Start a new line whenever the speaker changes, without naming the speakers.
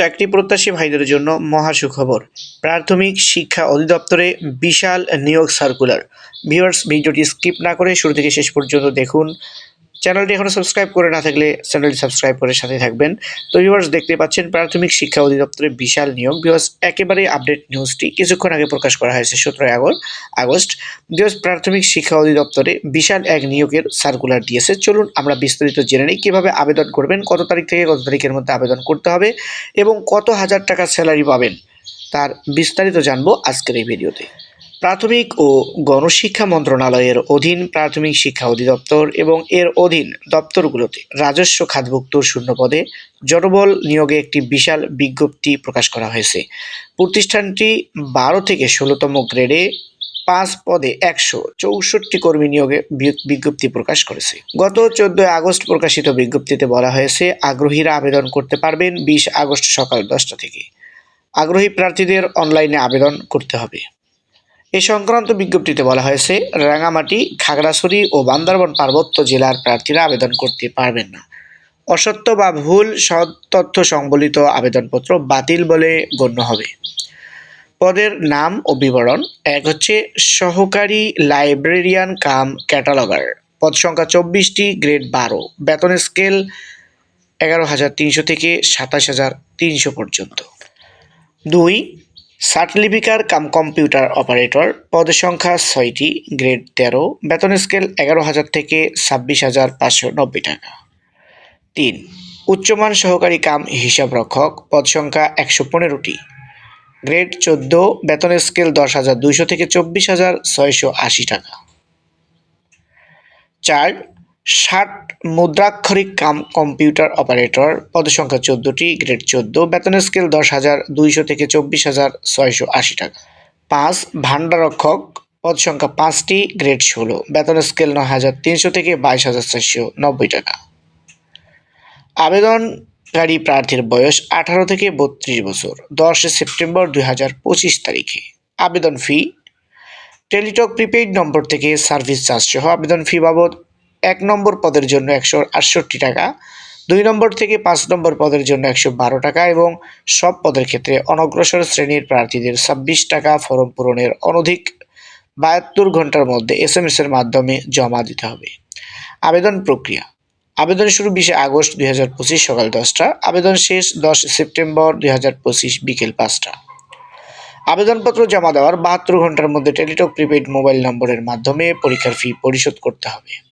চাকরি প্রত্যাশী ভাইদের জন্য মহা সুখবর। প্রাথমিক শিক্ষা অধিদপ্তরে বিশাল নিয়োগ সার্কুলার। ভিউয়ার্স, ভিডিওটি স্কিপ না করে শুরু থেকে শেষ পর্যন্ত দেখুন। চ্যানেলটি এখনও সাবস্ক্রাইব করে না থাকলে চ্যানেলটি সাবস্ক্রাইব করে সাথে থাকবেন। তো ভিউয়ার্স দেখতে পাচ্ছেন, প্রাথমিক শিক্ষা অধিদপ্তরে বিশাল নিয়োগ। ভিউয়ার্স একেবারে আপডেট নিউজটি কিছুক্ষণ আগে প্রকাশ করা হয়েছে, সতেরোই আগস্ট আগস্ট। ভিউয়ার্স প্রাথমিক শিক্ষা অধিদপ্তরে বিশাল এক নিয়োগের সার্কুলার দিয়েছে। চলুন আমরা বিস্তারিত জেনে নিই, কীভাবে আবেদন করবেন, কত তারিখ থেকে কত তারিখের মধ্যে আবেদন করতে হবে, এবং কত হাজার টাকা স্যালারি পাবেন, তার বিস্তারিত জানব আজকের এই ভিডিওতে প্রাথমিক ও গণশিক্ষা মন্ত্রণালয়ের অধীন প্রাথমিক শিক্ষা অধিদপ্তর এবং এর অধীন দপ্তরগুলোতে রাজস্ব খাতভুক্ত শূন্য পদে জনবল নিয়োগে একটি বিশাল বিজ্ঞপ্তি প্রকাশ করা হয়েছে। প্রতিষ্ঠানটি বারো থেকে ষোলোতম গ্রেডে পাঁচ পদে একশো চৌষট্টি কর্মী নিয়োগে বিজ্ঞপ্তি প্রকাশ করেছে। গত চোদ্দই আগস্ট প্রকাশিত বিজ্ঞপ্তিতে বলা হয়েছে, আগ্রহীরা আবেদন করতে পারবেন বিশ আগস্ট সকাল দশটা থেকে। আগ্রহী প্রার্থীদের অনলাইনে আবেদন করতে হবে। এ সংক্রান্ত বিজ্ঞপ্তিতে বলা হয়েছে, রাঙামাটি, খাগড়াছড়ি ও বান্দরবান পার্বত্য জেলার প্রার্থীরা আবেদন করতে পারবেন না। অসত্য বা ভুল তথ্য সংবলিত আবেদনপত্র বাতিল বলে গণ্য হবে। পদের নাম ও বিবরণ, এক হচ্ছে সহকারী লাইব্রেরিয়ান কাম ক্যাটালগার। পদ সংখ্যা চব্বিশটি, গ্রেড বারো। বেতন স্কেল এগারো হাজার তিনশো থেকে সাতাশ হাজার তিনশো পর্যন্ত। দুই সার্টিফিকার কাম কম্পিউটার অপারেটর, পদের সংখ্যা ছয়টি, গ্রেড তেরো, বেতন স্কেল এগারো হাজার থেকে ছাব্বিশ হাজার পাঁচশো নব্বই টাকা। তিন, উচ্চমান সহকারী কাম হিসাব রক্ষক, পদ সংখ্যা একশো পনেরোটি। গ্রেড চোদ্দ, বেতন স্কেল দশ হাজার দুইশো থেকে চব্বিশ হাজার ছয়শো আশি টাকা। চার ষাট মুদ্রাক্ষরিক কাম কম্পিউটার অপারেটর, পদসংখ্যা চোদ্দোটি, গ্রেড চোদ্দ বেতন স্কেল দশ হাজার দুইশো থেকে চব্বিশ হাজার ছয়শো আশি টাকা। পাঁচ ভাণ্ডারক্ষক পদ সংখ্যা পাঁচটি, গ্রেড ষোলো বেতন স্কেল নয় হাজার তিনশো থেকে বাইশ হাজার চারশো নব্বই টাকা। আবেদনকারী প্রার্থীর বয়স আঠারো থেকে বত্রিশ বছর দশই সেপ্টেম্বর দুই হাজার পঁচিশ তারিখে। আবেদন ফি, টেলিটক প্রিপেইড নম্বর থেকে সার্ভিস চার্জ সহ আবেদন ফি বাবদ এক নম্বর পদের জন্য একশো আটষট্টি টাকা, দুই নম্বর থেকে পাঁচ নম্বর পদের জন্য একশো বারো টাকা এবং সব পদের ক্ষেত্রে অনগ্রসর শ্রেণির প্রার্থীদের ছাব্বিশ টাকা ফরম পূরণের অনধিক বাহাত্তর ঘণ্টার মধ্যে এস এম এর মাধ্যমে জমা দিতে হবে। আবেদন প্রক্রিয়া। আবেদন শুরু বিশে আগস্ট দুই হাজার পঁচিশ সকাল দশটা, আবেদন শেষ দশ সেপ্টেম্বর দুই হাজার পঁচিশ বিকেল পাঁচটা। আবেদনপত্র জমা দেওয়ার বাহাত্তর ঘণ্টার মধ্যে টেলিটক প্রিপেইড মোবাইল নম্বরের মাধ্যমে পরীক্ষার ফি পরিশোধ করতে হবে।